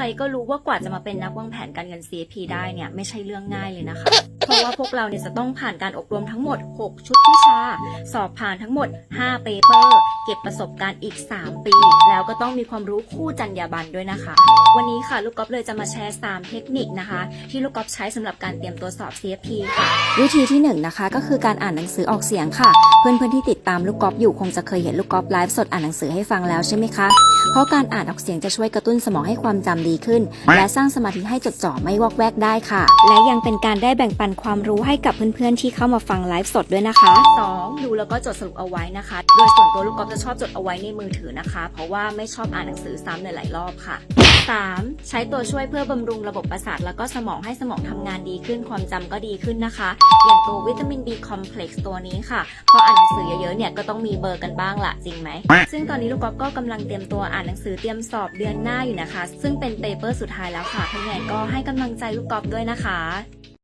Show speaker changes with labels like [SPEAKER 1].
[SPEAKER 1] ใครก็รู้ว่ากว่าจะมาเป็นนักวางแผนการเงิน CFP ได้เนี่ยไม่ใช่เรื่องง่ายเลยนะคะ เพราะว่าพวกเราเนี่ยจะต้องผ่านการอบรมทั้งหมด 6 ชุดวิชา สอบผ่านทั้งหมด 5 เปเปอร์ เก็บประสบการณ์อีก 3 ปี แล้วก็ต้องมีความรู้คู่จรรยาบรรณด้วยนะคะ วันนี้ค่ะลูกกอล์ฟเลยจะมาแชร์ 3 เทคนิคนะคะ ที่ลูกกอล์ฟใช้สำหรับการเตรียมตัวสอบ CFP ค่ะ
[SPEAKER 2] วิธีที่1นงนะคะ ก็คือการอ่านหนังสือออกเสียงค่ะ เพื่อนๆที่ติดตามลูกกอล์ฟอยู่คงจะเคยเห็นลูกกอล์ฟไลฟ์สดอ่านหนังสือให้ฟังแล้วใช่ไหมคะ เพราะการอ่านออกเสียงจะช่วยกระตุ้นสมองให้ความจำดีขึ้น และสร้างสมาธิให้จดจ่อไม่วอกแวกได้ค่ะ และยังเป็นการได้แบ่งปันความรู้ให้กับเพื่อนๆที่เข้ามาฟังไลฟ์สดด้วยนะคะ
[SPEAKER 1] 2. ดูแล้วก็จดสรุปเอาไว้นะคะ โดยส่วนตัวลูกกอล์ฟจะชอบจดเอาไว้ในมือถือนะคะ เพราะว่าไม่ชอบอ่านหนังสือซ้ำหลายๆรอบค่ะ 3. ใช้ตัวช่วยเพื่อบำรุงระบบประสาทแล้วก็สมองให้สมองทำงานดีขึ้นความจำก็ดีขึ้นนะคะ อย่างตัววิตามิน B complex ตัวนี้ค่ะพออ่านหนังสือเยอะๆเนี่ยก็ต้องมีเบอร์กันบ้างละจริงไหม ซึ่งตอนนี้ลูกกอล์ฟก็กำลังเตรียมตัวอ่านหนังสือเตรียมสอบเดือนหน้าอยู่นะคะ ซึ่งเป็นเปเปอร์สุดท้ายแล้วค่ะถ้ายังไงก็ให้กำลังใจลูกกอล์ฟด้วยนะคะ